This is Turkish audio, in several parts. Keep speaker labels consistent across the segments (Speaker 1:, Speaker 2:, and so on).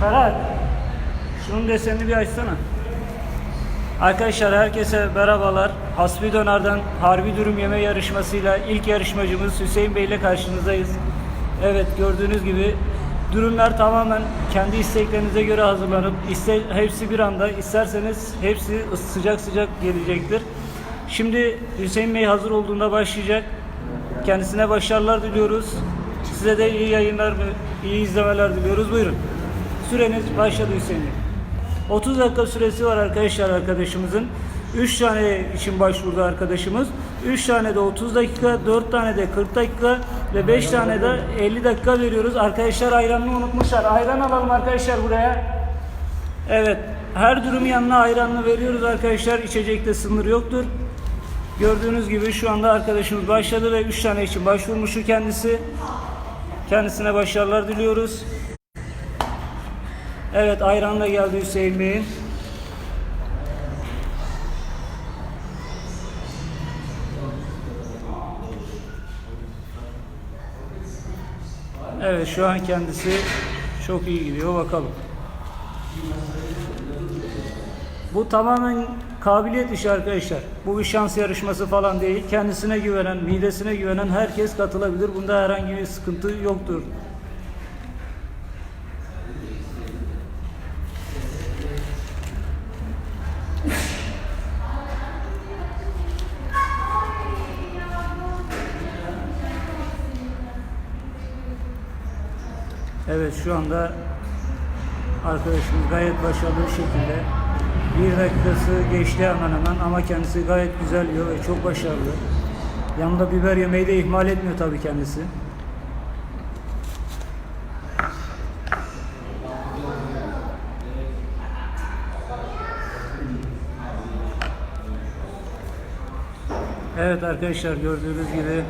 Speaker 1: Ferhat. Şunun desenini bir açsana. Arkadaşlar herkese merhabalar. Hasbi Döner'den harbi dürüm yeme yarışmasıyla ilk yarışmacımız Hüseyin Bey ile karşınızdayız. Evet gördüğünüz gibi dürümler tamamen kendi isteklerinize göre hazırlanıp iste, hepsi bir anda isterseniz hepsi sıcak sıcak gelecektir. Şimdi Hüseyin Bey hazır olduğunda başlayacak. Kendisine başarılar diliyoruz. Size de iyi yayınlar iyi izlemeler diliyoruz. Buyurun. Süreniz başladı Hüseyin Bey. 30 dakika süresi var arkadaşlar arkadaşımızın. 3 tane için başvurdu arkadaşımız. 3 tane de 30 dakika, 4 tane de 40 dakika ve 5 tane de 50 dakika veriyoruz. Arkadaşlar ayranını unutmuşlar. Ayran alalım arkadaşlar buraya. Evet. Her dürüm yanına ayranını veriyoruz arkadaşlar. İçecekte sınır yoktur. Gördüğünüz gibi şu anda arkadaşımız başladı ve 3 tane için başvurmuştu kendisi. Kendisine başarılar diliyoruz. Evet ayran da geldi Hüseyin Bey'in. Evet şu an kendisi çok iyi gidiyor bakalım. Bu tamamen kabiliyet işi arkadaşlar. Bu bir şans yarışması falan değil. Kendisine güvenen, midesine güvenen herkes katılabilir. Bunda herhangi bir sıkıntı yoktur. Evet şu anda arkadaşımız gayet başarılı şekilde bir dakikası geçti hemen hemen ama kendisi gayet güzel yiyor ve çok başarılı. Yanında biber yemeği de ihmal etmiyor tabii kendisi. Evet arkadaşlar gördüğünüz gibi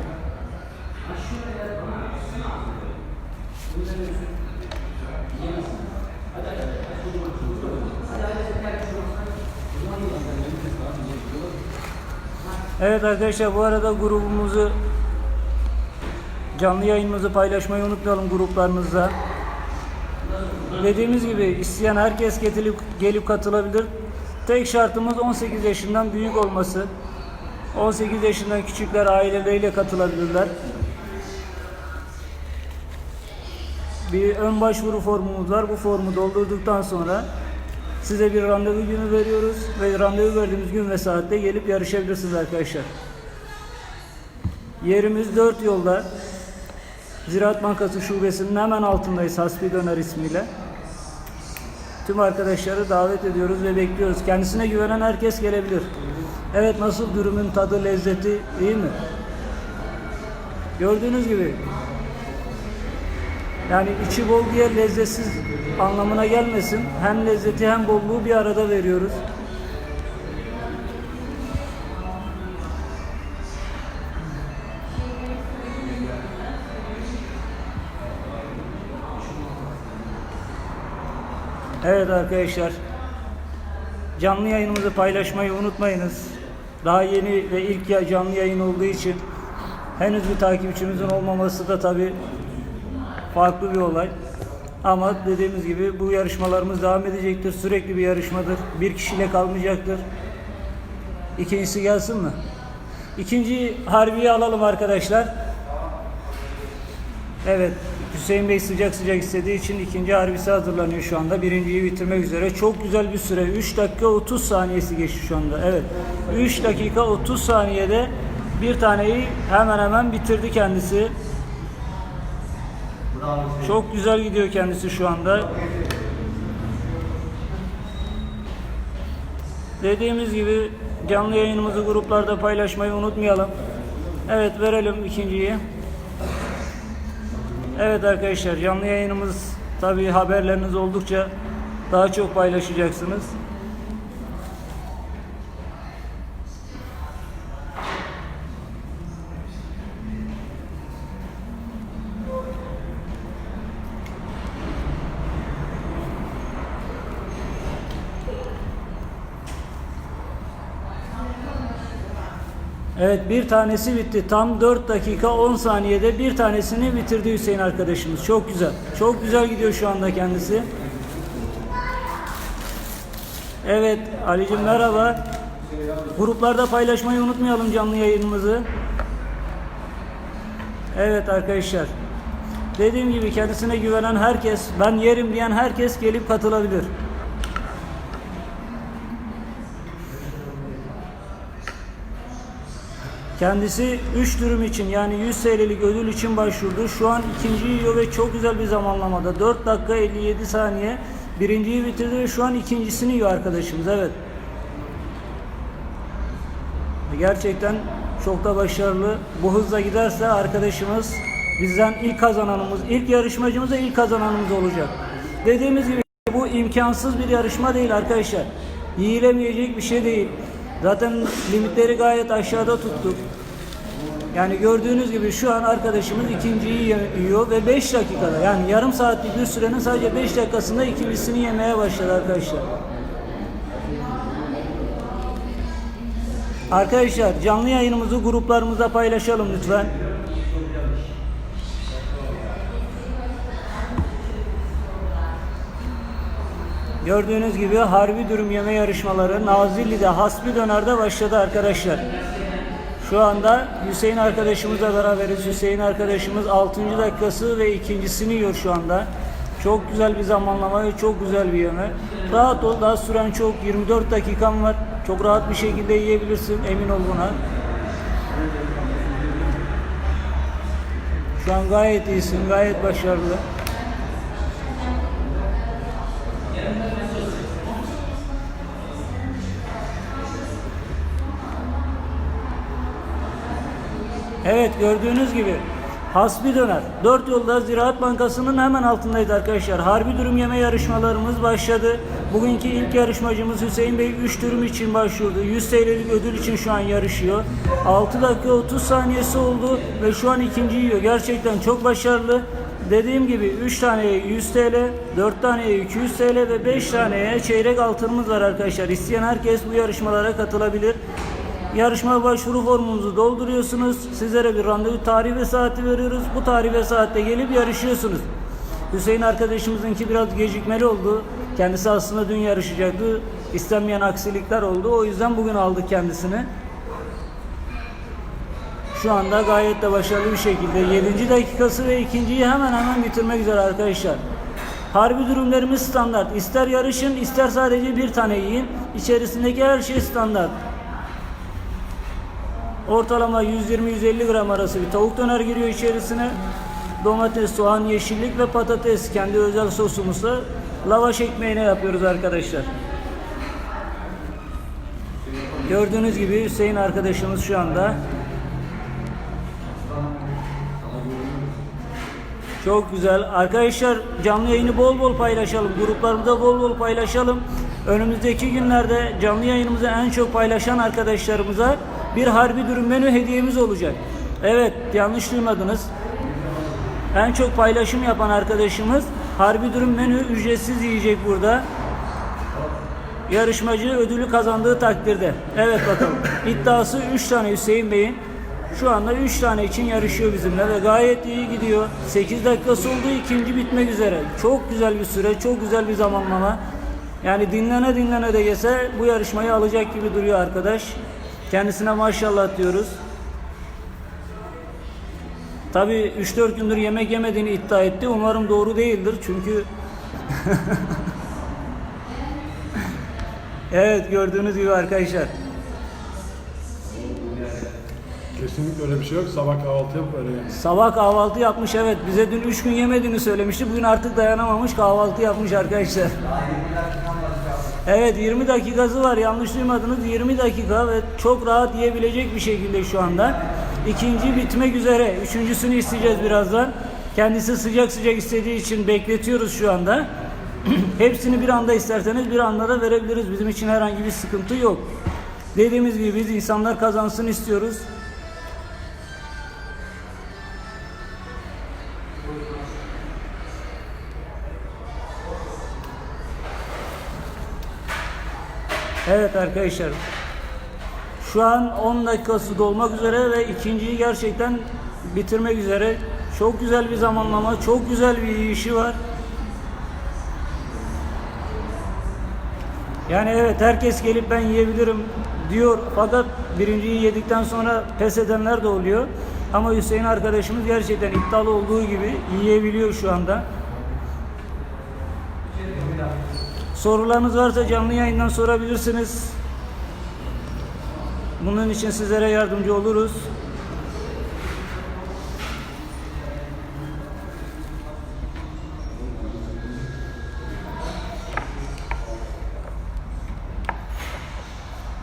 Speaker 1: Evet arkadaşlar bu arada grubumuzu canlı yayınımızı paylaşmayı unutmayalım gruplarımızda. Dediğimiz gibi isteyen herkes gelip, gelip katılabilir. Tek şartımız 18 yaşından büyük olması. 18 yaşından küçükler aileleriyle katılabilirler. Bir ön başvuru formumuz var. Bu formu doldurduktan sonra size bir randevu günü veriyoruz ve randevu verdiğimiz gün ve saatte gelip yarışabilirsiniz arkadaşlar. Yerimiz 4 yolda. Ziraat Bankası şubesinin hemen altındayız Hasbi Döner ismiyle. Tüm arkadaşları davet ediyoruz ve bekliyoruz. Kendisine güvenen herkes gelebilir. Evet nasıl dürümün tadı, lezzeti iyi mi? Gördüğünüz gibi yani içi bol diye lezzetsiz anlamına gelmesin. Hem lezzeti hem bolluğu bir arada veriyoruz. Evet arkadaşlar. Canlı yayınımızı paylaşmayı unutmayınız. Daha yeni ve ilk ya- canlı yayın olduğu için henüz bir takipçimizin olmaması da tabii farklı bir olay. Ama dediğimiz gibi bu yarışmalarımız devam edecektir. Sürekli bir yarışmadır. Bir kişiyle kalmayacaktır. İkincisi gelsin mi? İkinci harbiyi alalım arkadaşlar. Evet. Hüseyin Bey sıcak sıcak istediği için ikinci harbisi hazırlanıyor şu anda. Birinciyi bitirmek üzere. Çok güzel bir süre. 3 dakika 30 saniyesi geçti şu anda. Evet. 3 dakika 30 saniyede bir taneyi hemen hemen bitirdi kendisi. Çok güzel gidiyor kendisi şu anda. Dediğimiz gibi canlı yayınımızı gruplarda paylaşmayı unutmayalım. Evet verelim ikinciyi. Evet arkadaşlar canlı yayınımız tabi haberleriniz oldukça daha çok paylaşacaksınız. Evet bir tanesi bitti. Tam 4 dakika 10 saniyede bir tanesini bitirdi Hüseyin arkadaşımız. Çok güzel. Çok güzel gidiyor şu anda kendisi. Evet Ali'cim merhaba. Gruplarda paylaşmayı unutmayalım canlı yayınımızı. Evet arkadaşlar. Dediğim gibi kendisine güvenen herkes, ben yerim diyen herkes gelip katılabilir. Kendisi 3 dürüm için yani 100 TL'lik ödül için başvurdu. Şu an ikinciyi yiyor ve çok güzel bir zamanlamada. 4 dakika 57 saniye. Birinciyi bitirdi ve şu an ikincisini yiyor arkadaşımız. Evet. Gerçekten çok da başarılı. Bu hızla giderse arkadaşımız bizden ilk kazananımız, ilk yarışmacımız da ilk kazananımız olacak. Dediğimiz gibi bu imkansız bir yarışma değil arkadaşlar. Yiyilemeyecek bir şey değil. Zaten limitleri gayet aşağıda tuttuk. Yani gördüğünüz gibi şu an arkadaşımız ikinciyi yiyor ve 5 dakikada yani yarım saatlik bir sürenin sadece 5 dakikasında ikincisini yemeye başladı arkadaşlar. Arkadaşlar canlı yayınımızı gruplarımızda paylaşalım lütfen. Gördüğünüz gibi harbi dürüm yeme yarışmaları Nazilli'de Hasbi Döner'de başladı arkadaşlar. Şu anda Hüseyin arkadaşımızla beraberiz. Hüseyin arkadaşımız 6. dakikası ve ikincisini yiyor şu anda. Çok güzel bir zamanlama ve çok güzel bir yeme. Rahat ol daha süren çok 24 dakikan var. Çok rahat bir şekilde yiyebilirsin emin ol buna. Şu an gayet iyisin, gayet başarılı. Evet gördüğünüz gibi Hasbi Döner. Dört yolda Ziraat Bankası'nın hemen altındaydı arkadaşlar. Harbi dürüm yeme yarışmalarımız başladı. Bugünkü ilk yarışmacımız Hüseyin Bey 3 dürüm için başvurdu. 100 TL'lik ödül için şu an yarışıyor. 6 dakika 30 saniyesi oldu ve şu an ikinci yiyor. Gerçekten çok başarılı. Dediğim gibi 3 taneye 100 TL, 4 taneye 200 TL ve 5 taneye çeyrek altınımız var arkadaşlar. İsteyen herkes bu yarışmalara katılabilir. Yarışma başvuru formumuzu dolduruyorsunuz. Sizlere bir randevu tarihi ve saati veriyoruz. Bu tarih ve saatte gelip yarışıyorsunuz. Hüseyin arkadaşımızınki biraz gecikmeli oldu. Kendisi aslında dün yarışacaktı. İstenmeyen aksilikler oldu. O yüzden bugün aldık kendisini. Şu anda gayet de başarılı bir şekilde 7. dakikası ve ikinciyi hemen hemen bitirmek üzere arkadaşlar. Harbi durumlarımız standart. İster yarışın ister sadece bir tane yiyin. İçerisindeki her şey standart. Ortalama 120-150 gram arası bir tavuk döner giriyor içerisine. Domates, soğan, yeşillik ve patates kendi özel sosumuzla lavaş ekmeğine yapıyoruz arkadaşlar. Gördüğünüz gibi Hüseyin arkadaşımız şu anda Çok güzel. Arkadaşlar canlı yayını bol bol paylaşalım. Gruplarımızda bol bol paylaşalım. Önümüzdeki günlerde canlı yayınımızı en çok paylaşan arkadaşlarımıza bir harbi dürüm menü hediyemiz olacak. Evet yanlış duymadınız. En çok paylaşım yapan arkadaşımız harbi dürüm menü ücretsiz yiyecek burada. Yarışmacı ödülü kazandığı takdirde. Evet bakalım. İddiası 3 tane Hüseyin Bey'in. Şu anda 3 tane için yarışıyor bizimle ve gayet iyi gidiyor. 8 dakikası oldu ikinci bitmek üzere. Çok güzel bir süre, çok güzel bir zamanlama. Yani dinlene dinlene de gelse bu yarışmayı alacak gibi duruyor arkadaş. Kendisine maşallah diyoruz. Tabii 3-4 gündür yemek yemediğini iddia etti. Umarım doğru değildir çünkü Evet gördüğünüz gibi arkadaşlar.
Speaker 2: Kesinlikle öyle bir şey yok. Sabah kahvaltı yap öyle yani.
Speaker 1: Sabah kahvaltı yapmış evet. Bize dün 3 gün yemediğini söylemişti. Bugün artık dayanamamış kahvaltı yapmış arkadaşlar. Evet 20 dakikası var yanlış duymadınız 20 dakika ve çok rahat yiyebilecek bir şekilde şu anda. İkinci bitmek üzere. Üçüncüsünü isteyeceğiz birazdan. Kendisi sıcak sıcak istediği için bekletiyoruz şu anda. Hepsini bir anda isterseniz bir anda da verebiliriz. Bizim için herhangi bir sıkıntı yok. Dediğimiz gibi biz insanlar kazansın istiyoruz. Evet arkadaşlar. Şu an 10 dakikası dolmak üzere ve ikinciyi gerçekten bitirmek üzere. Çok güzel bir zamanlama, çok güzel bir işi var. Yani evet herkes gelip ben yiyebilirim diyor fakat birinciyi yedikten sonra pes edenler de oluyor. Ama Hüseyin arkadaşımız gerçekten iddialı olduğu gibi yiyebiliyor şu anda. Sorularınız varsa canlı yayından sorabilirsiniz. Bunun için sizlere yardımcı oluruz.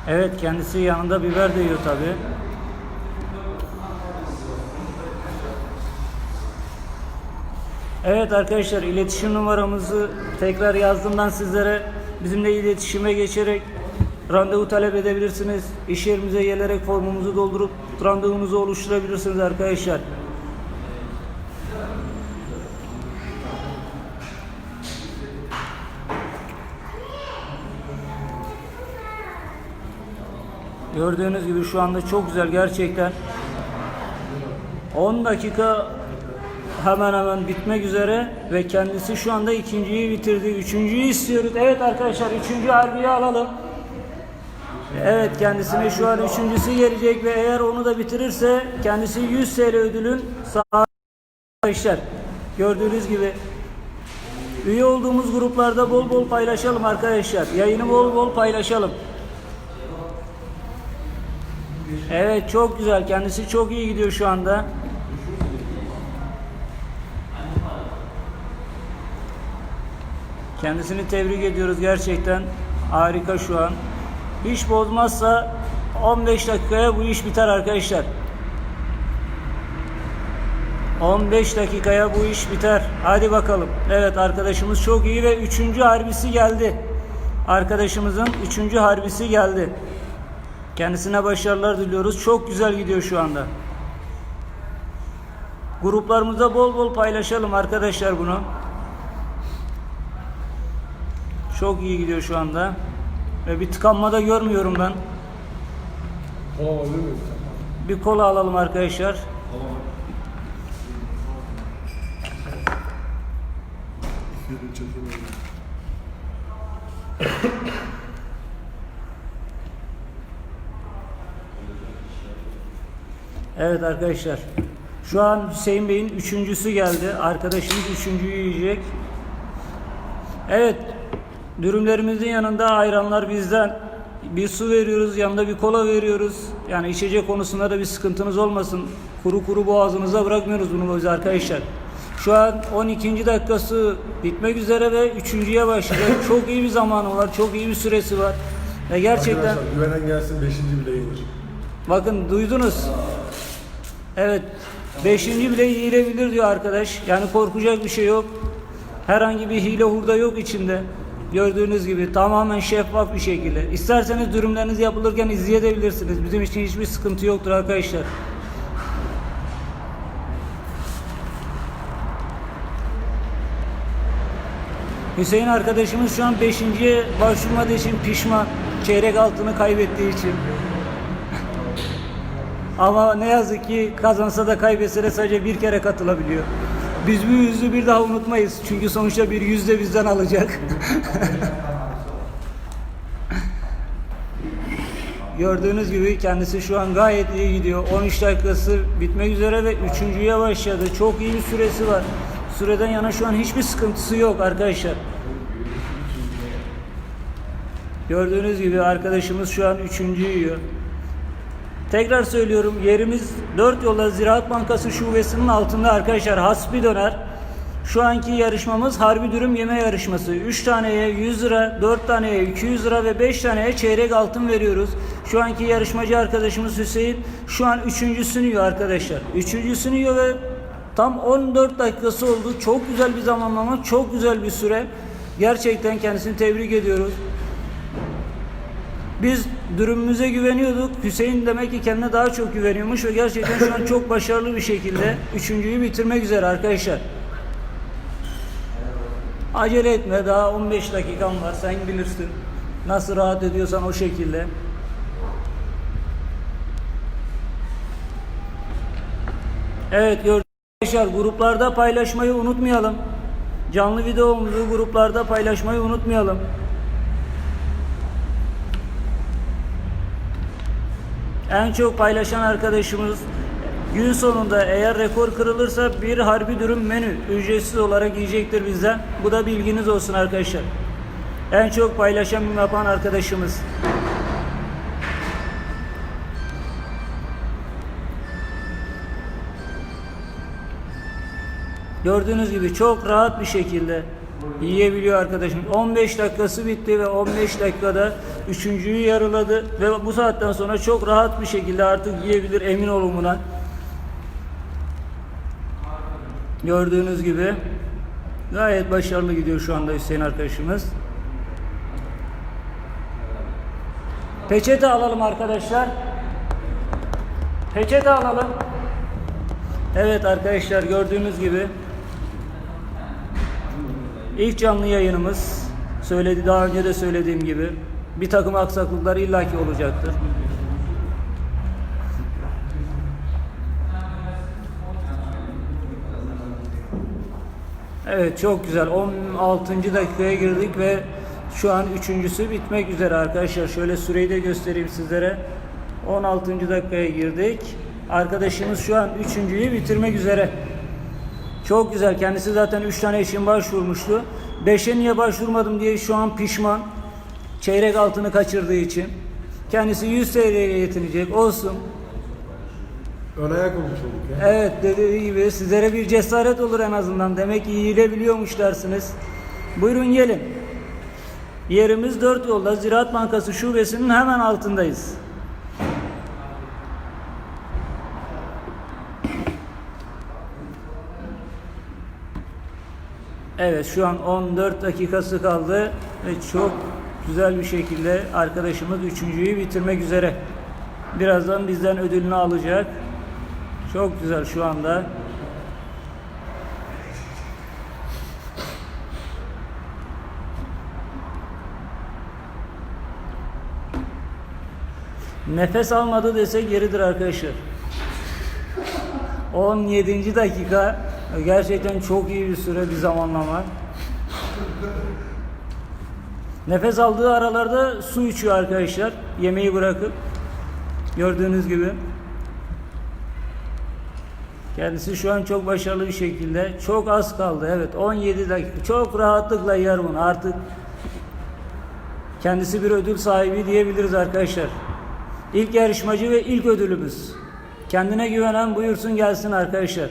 Speaker 1: Evet kendisi yanında biber de yiyor tabi. Evet arkadaşlar iletişim numaramızı tekrar yazdığımdan sizlere bizimle iletişime geçerek randevu talep edebilirsiniz. İş yerimize gelerek formumuzu doldurup randevunuzu oluşturabilirsiniz arkadaşlar. Gördüğünüz gibi şu anda çok güzel gerçekten. 10 dakika hemen hemen bitmek üzere ve kendisi şu anda ikinciyi bitirdi. Üçüncüyü istiyoruz. Evet arkadaşlar üçüncü harbiyi alalım. Evet kendisine şu an üçüncüsü gelecek ve eğer onu da bitirirse kendisi 100 TL ödülün arkadaşlar. Gördüğünüz gibi üye olduğumuz gruplarda bol bol paylaşalım arkadaşlar. Yayını bol bol paylaşalım. Evet çok güzel. Kendisi çok iyi gidiyor şu anda. Kendisini tebrik ediyoruz gerçekten. Harika şu an. Hiç bozmazsa 15 dakikaya bu iş biter arkadaşlar. 15 dakikaya bu iş biter. Hadi bakalım. Evet arkadaşımız çok iyi ve 3. harbisi geldi. Arkadaşımızın 3. harbisi geldi. Kendisine başarılar diliyoruz. Çok güzel gidiyor şu anda. Gruplarımızda bol bol paylaşalım arkadaşlar bunu. Çok iyi gidiyor şu anda. Ve bir tıkanma da görmüyorum ben.
Speaker 2: Kola alabilir miyim?
Speaker 1: Bir kola alalım arkadaşlar. Evet arkadaşlar. Şu an Hüseyin Bey'in üçüncüsü geldi. Arkadaşımız üçüncüyü yiyecek. Evet. Dürümlerimizin yanında ayranlar bizden. Bir su veriyoruz, yanında bir kola veriyoruz. Yani içecek konusunda da bir sıkıntınız olmasın. Kuru kuru boğazınıza bırakmıyoruz bunu biz arkadaşlar. Şu an 12. dakikası bitmek üzere ve üçüncüye başlayacak. Çok iyi bir zamanı var, çok iyi bir süresi var. Ve gerçekten
Speaker 2: Arkadaşlar güvenen gelsin 5. bile yenir.
Speaker 1: Bakın duydunuz. Evet. Beşinci bile yiyilebilir diyor arkadaş. Yani korkacak bir şey yok. Herhangi bir hile hurda yok içinde. Gördüğünüz gibi tamamen şeffaf bir şekilde. İsterseniz dürümleriniz yapılırken izleyebilirsiniz. Bizim için hiçbir sıkıntı yoktur arkadaşlar. Hüseyin arkadaşımız şu an beşinciye başvurmadığı için pişman. Çeyrek altını kaybettiği için. Ama ne yazık ki kazansa da kaybetse de sadece bir kere katılabiliyor. Biz bu yüzü bir daha unutmayız. Çünkü sonuçta bir yüz de bizden alacak. Gördüğünüz gibi kendisi şu an gayet iyi gidiyor. 13 dakikası bitmek üzere ve üçüncüye başladı. Çok iyi bir süresi var. Süreden yana şu an hiçbir sıkıntısı yok arkadaşlar. Gördüğünüz gibi arkadaşımız şu an üçüncü yiyor. Tekrar söylüyorum yerimiz 4 yola Ziraat Bankası şubesinin altında arkadaşlar hasbi döner. Şu anki yarışmamız harbi dürüm yeme yarışması. 3 taneye 100 lira, 4 taneye 200 lira ve 5 taneye çeyrek altın veriyoruz. Şu anki yarışmacı arkadaşımız Hüseyin şu an üçüncüsünü yiyor arkadaşlar. Üçüncüsünü yiyor ve tam 14 dakikası oldu. Çok güzel bir zamanlama, çok güzel bir süre. Gerçekten kendisini tebrik ediyoruz. Biz dürümümüze güveniyorduk. Hüseyin demek ki kendine daha çok güveniyormuş ve gerçekten şu an çok başarılı bir şekilde üçüncüyü bitirmek üzere arkadaşlar. Acele etme daha 15 dakikan var sen bilirsin. Nasıl rahat ediyorsan o şekilde. Evet gördüğünüz arkadaşlar gruplarda paylaşmayı unutmayalım. Canlı videomuzu gruplarda paylaşmayı unutmayalım. En çok paylaşan arkadaşımız gün sonunda eğer rekor kırılırsa bir harbi dürüm menü ücretsiz olarak yiyecektir bizden. Bu da bilginiz olsun arkadaşlar. En çok paylaşım yapan arkadaşımız. Gördüğünüz gibi çok rahat bir şekilde yiyebiliyor arkadaşım. 15 dakikası bitti ve 15 dakikada üçüncüyü yarıladı ve bu saatten sonra çok rahat bir şekilde artık yiyebilir emin olun buna. Gördüğünüz gibi gayet başarılı gidiyor şu anda Hüseyin arkadaşımız. Peçete alalım arkadaşlar. Peçete alalım. Evet arkadaşlar gördüğünüz gibi ilk canlı yayınımız söyledi daha önce de söylediğim gibi bir takım aksaklıklar illaki olacaktır. Evet çok güzel 16. dakikaya girdik ve şu an üçüncüsü bitmek üzere arkadaşlar. Şöyle süreyi de göstereyim sizlere. 16. dakikaya girdik. Arkadaşımız şu an üçüncüyü bitirmek üzere. Çok güzel. Kendisi zaten 3 tane için başvurmuştu. 5'e niye başvurmadım diye şu an pişman. Çeyrek altını kaçırdığı için. Kendisi 100 TL'ye yetinecek. Olsun.
Speaker 2: Ön ayak olmuş olduk ya.
Speaker 1: Evet dediği gibi sizlere bir cesaret olur en azından. Demek ki yiyilebiliyormuş dersiniz. Buyurun gelin. Yerimiz dört yolda Ziraat Bankası şubesinin hemen altındayız. Evet şu an 14 dakikası kaldı ve çok güzel bir şekilde arkadaşımız üçüncüyü bitirmek üzere. Birazdan bizden ödülünü alacak. Çok güzel şu anda. Nefes almadı desek yeridir arkadaşlar. 17. dakika gerçekten çok iyi bir süre bir zamanlama. Nefes aldığı aralarda su içiyor arkadaşlar. Yemeği bırakıp gördüğünüz gibi. Kendisi şu an çok başarılı bir şekilde. Çok az kaldı. Evet 17 dakika. Çok rahatlıkla yer bunu. Artık kendisi bir ödül sahibi diyebiliriz arkadaşlar. İlk yarışmacı ve ilk ödülümüz. Kendine güvenen buyursun gelsin arkadaşlar.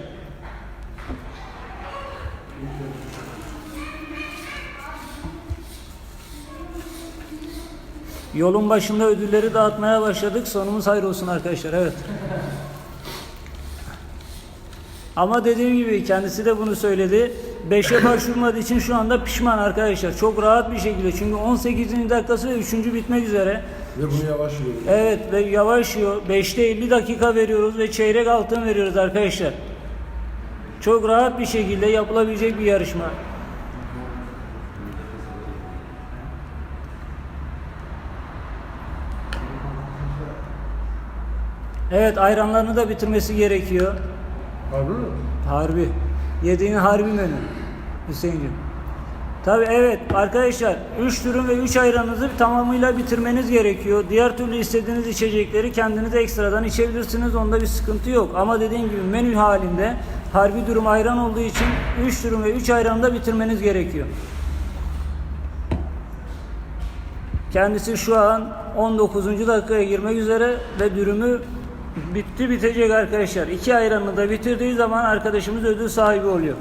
Speaker 1: Yolun başında ödülleri dağıtmaya başladık. Sonumuz hayır olsun arkadaşlar. Evet. Ama dediğim gibi kendisi de bunu söyledi. 5'e başvurmadığı için şu anda pişman arkadaşlar. Çok rahat bir şekilde. Çünkü 18. dakikası ve 3. bitmek üzere.
Speaker 2: Ve bunu yavaş.
Speaker 1: Evet ve yavaş yiyor. 5'te 50 dakika veriyoruz ve çeyrek altın veriyoruz arkadaşlar. Çok rahat bir şekilde yapılabilecek bir yarışma. Evet ayranlarını da bitirmesi gerekiyor.
Speaker 2: Harbi mi?
Speaker 1: Harbi. Yediğin harbi menü. Hüseyin'cim. Tabi evet arkadaşlar 3 dürüm ve 3 ayranınızı tamamıyla bitirmeniz gerekiyor. Diğer türlü istediğiniz içecekleri kendiniz ekstradan içebilirsiniz. Onda bir sıkıntı yok. Ama dediğim gibi menü halinde harbi dürüm ayran olduğu için 3 dürüm ve 3 ayranı da bitirmeniz gerekiyor. Kendisi şu an 19. dakikaya girmek üzere ve dürümü bitti bitecek arkadaşlar. İki ayranını da bitirdiği zaman arkadaşımız ödül sahibi oluyor.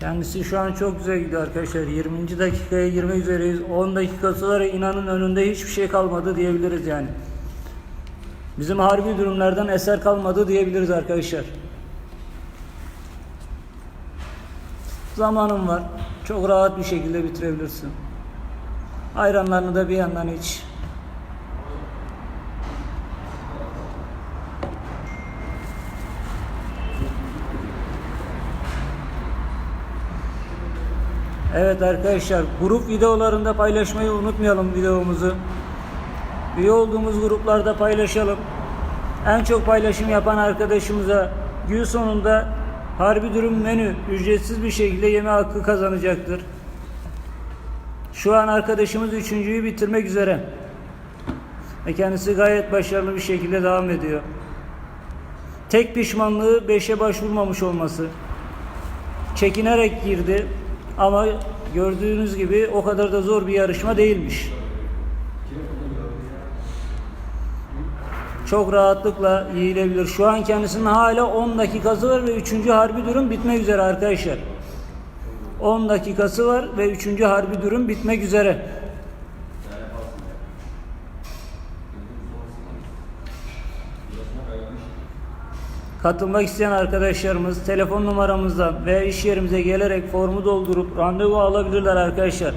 Speaker 1: Kendisi şu an çok güzel gidiyor arkadaşlar. 20. dakikaya girmek üzereyiz. 10 dakikası var. inanın önünde hiçbir şey kalmadı diyebiliriz yani. Bizim harbi durumlardan eser kalmadı diyebiliriz arkadaşlar. Zamanın var. Çok rahat bir şekilde bitirebilirsin. Ayranlarını da bir yandan iç. Evet arkadaşlar grup videolarında paylaşmayı unutmayalım videomuzu. Üye olduğumuz gruplarda paylaşalım. En çok paylaşım yapan arkadaşımıza gün sonunda harbi durum menü ücretsiz bir şekilde yeme hakkı kazanacaktır. Şu an arkadaşımız üçüncüyü bitirmek üzere. Ve kendisi gayet başarılı bir şekilde devam ediyor. Tek pişmanlığı 5'e başvurmamış olması. Çekinerek girdi ama gördüğünüz gibi o kadar da zor bir yarışma değilmiş. Çok rahatlıkla yiyilebilir. Şu an kendisinin hala 10 dakikası var ve 3. harbi durum bitmek üzere arkadaşlar. 10 dakikası var ve 3. harbi durum bitmek üzere. Katılmak isteyen arkadaşlarımız telefon numaramızdan veya iş yerimize gelerek formu doldurup randevu alabilirler arkadaşlar.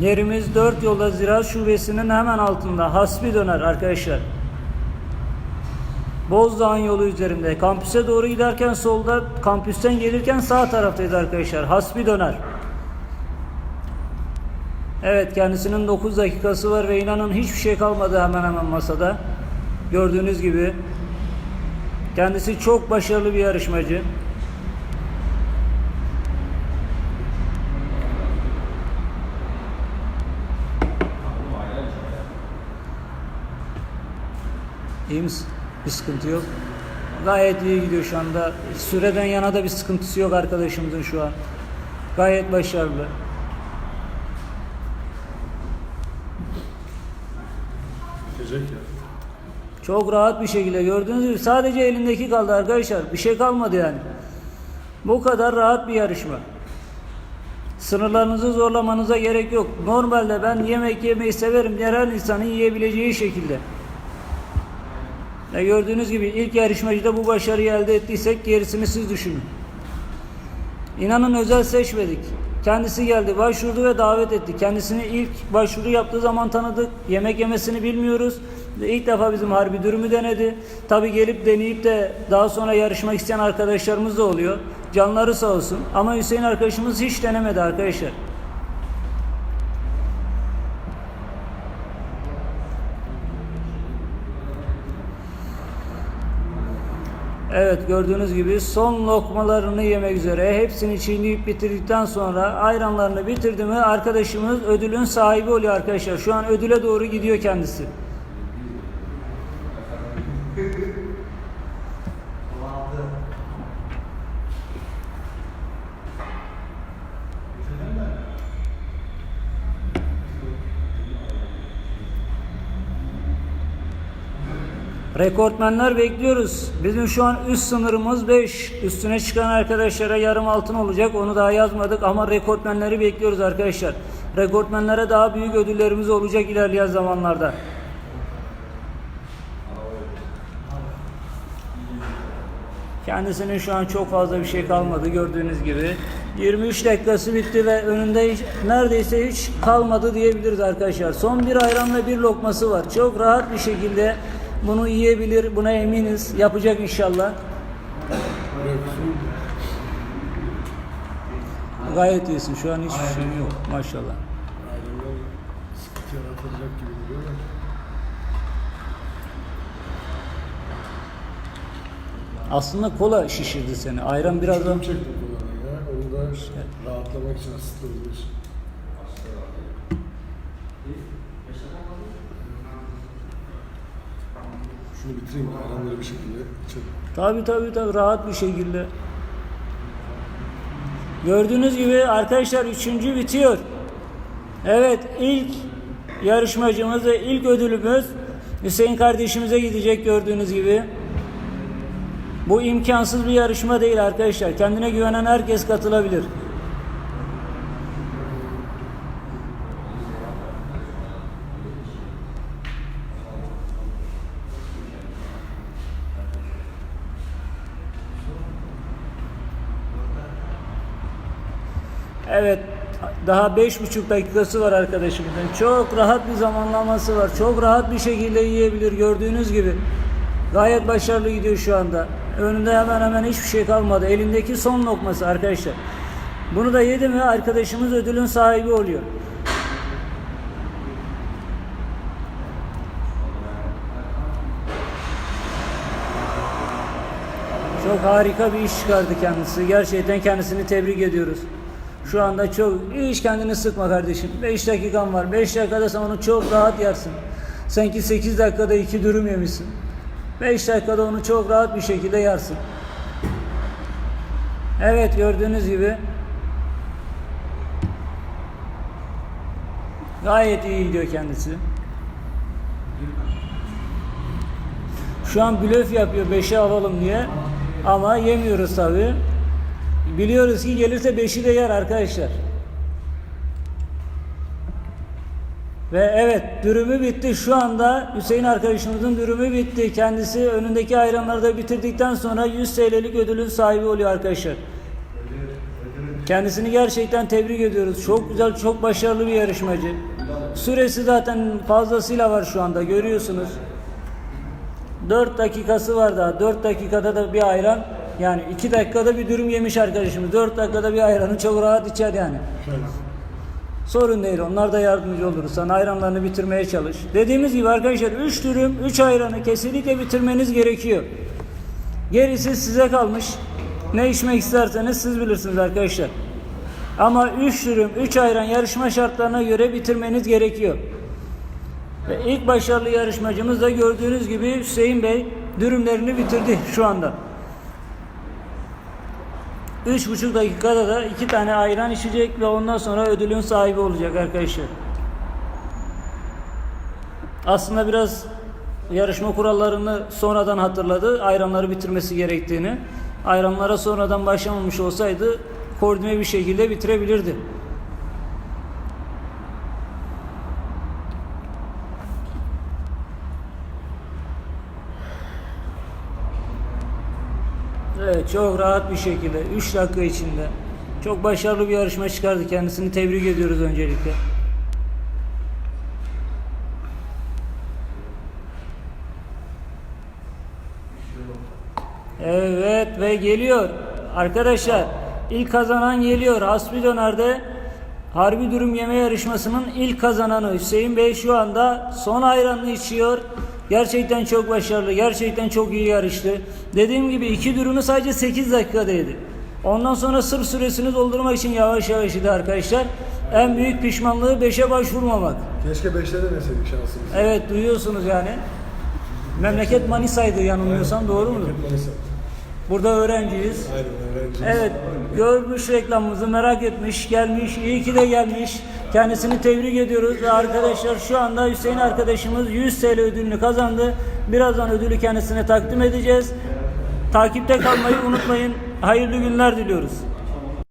Speaker 1: Yerimiz 4 yolda Ziraat Şubesi'nin hemen altında. Hasbi döner arkadaşlar. Bozdağ'ın yolu üzerinde. Kampüse doğru giderken solda, kampüsten gelirken sağ taraftayız arkadaşlar. Hasbi döner. Evet kendisinin 9 dakikası var ve inanın hiçbir şey kalmadı hemen hemen masada. Gördüğünüz gibi. Kendisi çok başarılı bir yarışmacı. İyi misin? Bir sıkıntı yok. Gayet iyi gidiyor şu anda. Süreden yana da bir sıkıntısı yok arkadaşımızın şu an. Gayet başarılı.
Speaker 2: Bitecek ya.
Speaker 1: Çok rahat bir şekilde gördüğünüz gibi sadece elindeki kaldı arkadaşlar. Bir şey kalmadı yani. Bu kadar rahat bir yarışma. Sınırlarınızı zorlamanıza gerek yok. Normalde ben yemek yemeyi severim. Her insanın yiyebileceği şekilde. Ya gördüğünüz gibi ilk yarışmacıda bu başarıyı elde ettiysek gerisini siz düşünün. İnanın özel seçmedik. Kendisi geldi, başvurdu ve davet etti. Kendisini ilk başvuru yaptığı zaman tanıdık. Yemek yemesini bilmiyoruz. İlk defa bizim harbi dürümü denedi. Tabi gelip deneyip de daha sonra yarışmak isteyen arkadaşlarımız da oluyor. Canları sağ olsun. Ama Hüseyin arkadaşımız hiç denemedi arkadaşlar. Evet gördüğünüz gibi son lokmalarını yemek üzere hepsini çiğneyip bitirdikten sonra ayranlarını bitirdi mi arkadaşımız ödülün sahibi oluyor arkadaşlar. Şu an ödüle doğru gidiyor kendisi. Rekortmenler bekliyoruz. Bizim şu an üst sınırımız 5. Üstüne çıkan arkadaşlara yarım altın olacak. Onu daha yazmadık ama rekortmenleri bekliyoruz arkadaşlar. Rekortmenlere daha büyük ödüllerimiz olacak ilerleyen zamanlarda. Kendisinin şu an çok fazla bir şey kalmadı gördüğünüz gibi. 23 dakikası bitti ve önünde hiç, neredeyse hiç kalmadı diyebiliriz arkadaşlar. Son bir ayran ve bir lokması var. Çok rahat bir şekilde bunu yiyebilir. Buna eminiz. Yapacak inşallah. Gayet iyisin. Şu an hiçbir şey yok. Maşallah.
Speaker 2: Da.
Speaker 1: Aslında kola şişirdi seni. Ayran birazdan...
Speaker 2: Kim çektim kullanıyor ya? Onu da rahatlamak için ısıtılmış. Şunu bitireyim ayranları bir şekilde içelim.
Speaker 1: Tabi tabi tabi rahat bir şekilde. Gördüğünüz gibi arkadaşlar üçüncü bitiyor. Evet ilk yarışmacımız ve ilk ödülümüz Hüseyin kardeşimize gidecek gördüğünüz gibi. Bu imkansız bir yarışma değil arkadaşlar. Kendine güvenen herkes katılabilir. Evet. Daha beş buçuk dakikası var arkadaşımızın. Çok rahat bir zamanlaması var. Çok rahat bir şekilde yiyebilir gördüğünüz gibi. Gayet başarılı gidiyor şu anda. Önünde hemen hemen hiçbir şey kalmadı. Elindeki son lokması arkadaşlar. Bunu da yedi mi arkadaşımız ödülün sahibi oluyor. Çok harika bir iş çıkardı kendisi. Gerçekten kendisini tebrik ediyoruz. Şu anda çok hiç kendini sıkma kardeşim. 5 dakikan var. 5 dakikada sen onu çok rahat yersin. Sanki 8 dakikada iki dürüm yemişsin. 5 dakikada onu çok rahat bir şekilde yersin. Evet gördüğünüz gibi gayet iyi gidiyor kendisi. Şu an blöf yapıyor 5'e alalım diye. Ama yemiyoruz tabi. Biliyoruz ki gelirse 5'i de yer arkadaşlar. Ve evet dürümü bitti. Şu anda Hüseyin arkadaşımızın dürümü bitti. Kendisi önündeki ayranları da bitirdikten sonra 100 TL'lik ödülün sahibi oluyor arkadaşlar. Kendisini gerçekten tebrik ediyoruz. Çok güzel, çok başarılı bir yarışmacı. Süresi zaten fazlasıyla var şu anda görüyorsunuz. 4 dakikası var daha. 4 dakikada da bir ayran. Yani 2 dakikada bir dürüm yemiş arkadaşımız. 4 dakikada bir ayranı çok rahat içer yani. Sorun değil. Onlar da yardımcı oluruz. Sen ayranlarını bitirmeye çalış. Dediğimiz gibi arkadaşlar 3 dürüm, 3 ayranı kesinlikle bitirmeniz gerekiyor. Gerisi size kalmış. Ne içmek isterseniz siz bilirsiniz arkadaşlar. Ama 3 dürüm, 3 ayran yarışma şartlarına göre bitirmeniz gerekiyor. Ve ilk başarılı yarışmacımız da gördüğünüz gibi Hüseyin Bey dürümlerini bitirdi şu anda. Üç buçuk dakikada da iki tane ayran içecek ve ondan sonra ödülün sahibi olacak arkadaşlar. Aslında biraz yarışma kurallarını sonradan hatırladı. Ayranları bitirmesi gerektiğini. Ayranlara sonradan başlamamış olsaydı koordine bir şekilde bitirebilirdi. Evet çok rahat bir şekilde 3 dakika içinde çok başarılı bir yarışma çıkardı kendisini tebrik ediyoruz öncelikle. Evet ve geliyor arkadaşlar ilk kazanan geliyor Hasbi Döner'de Harbi Dürüm Yeme Yarışması'nın ilk kazananı Hüseyin Bey şu anda son ayranını içiyor. Gerçekten çok başarılı, gerçekten çok iyi yarıştı. Dediğim gibi iki dürümü sadece 8 dakikada yedi. Ondan sonra sırf süresini doldurmak için yavaş yavaş yedi arkadaşlar. En büyük pişmanlığı 5'e başvurmamak.
Speaker 2: Keşke 5'te deneseydik şansımızı.
Speaker 1: Evet duyuyorsunuz yani. Memleket Manisa'ydı yanılmıyorsam doğru mu?
Speaker 2: Neyse.
Speaker 1: Burada öğrenciyiz.
Speaker 2: Aynen öğrenciyiz.
Speaker 1: Evet, görmüş reklamımızı merak etmiş, gelmiş, iyi ki de gelmiş. Kendisini tebrik ediyoruz ve arkadaşlar şu anda Hüseyin arkadaşımız 100 TL ödülünü kazandı. Birazdan ödülü kendisine takdim edeceğiz. Takipte kalmayı unutmayın. Hayırlı günler diliyoruz.